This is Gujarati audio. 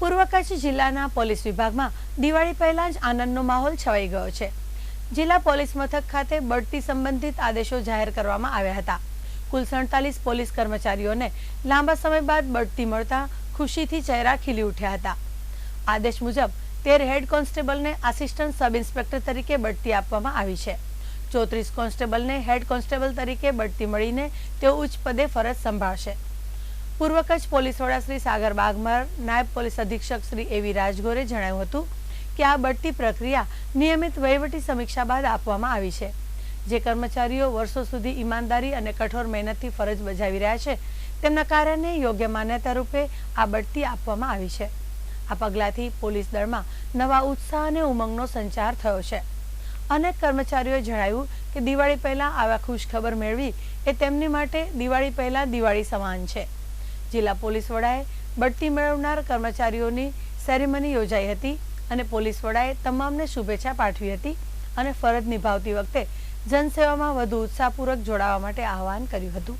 પૂર્વ કચ્છ જિલ્લાના પોલીસ વિભાગમાં દિવાળી પહેલા જ આનંદનો માહોલ છવાઈ ગયો છે. જિલ્લા પોલીસ મથક ખાતે બઢતી સંબંધિત આદેશો જાહેર કરવામાં આવ્યા હતા. કુલ સડતાલીસ પોલીસ કર્મચારીઓને લાંબા સમય બાદ બઢતી મળતા ખુશીથી ચહેરા ખીલી ઉઠ્યા હતા. આદેશ મુજબ તેર હેડ કોન્સ્ટેબલને આસિસ્ટન્ટ સબ ઇન્સ્પેક્ટર તરીકે બઢતી આપવામાં આવી છે. ચોત્રીસ કોન્સ્ટેબલને હેડ કોન્સ્ટેબલ તરીકે બઢતી મળીને તેઓ ઉચ્ચ પદે ફરજ સંભાળશે. પૂર્વ કચ્છ પોલીસ વડા શ્રી સાગર બાગમાર, નાયબ પોલીસ અધિક્ષક શ્રી એવી રાજગોરે જણાવ્યું હતું કે આ બઢતી પ્રક્રિયા નિયમિત વહીવટી સમીક્ષા બાદ આપવામાં આવી છે. જે કર્મચારીઓ વર્ષો સુધી ઈમાનદારી અને કઠોર મહેનતથી ફરજ બજાવી રહ્યા છે, તેમના કાર્યને યોગ્ય માન્યતા રૂપે આ બઢતી આપવામાં આવી છે. આ પગલાંથી પોલીસ દળમાં નવા ઉત્સાહ અને ઉમંગનો સંચાર થયો છે. અનેક કર્મચારીઓએ જણાવ્યું કે દિવાળી પહેલા આવા ખુશખબર મેળવી એ તેમની માટે દિવાળી પહેલા દિવાળી સમાન છે. જિલ્લા પોલીસ વડાએ બઢતી મેળવનાર કર્મચારીઓની સેરેમની યોજાઈ હતી અને પોલીસ વડાએ તમામને શુભેચ્છા પાઠવી હતી અને ફરજ નિભાવતી વખતે જનસેવામાં વધુ ઉત્સાહપૂર્વક જોડાવા માટે આહવાન કર્યું હતું.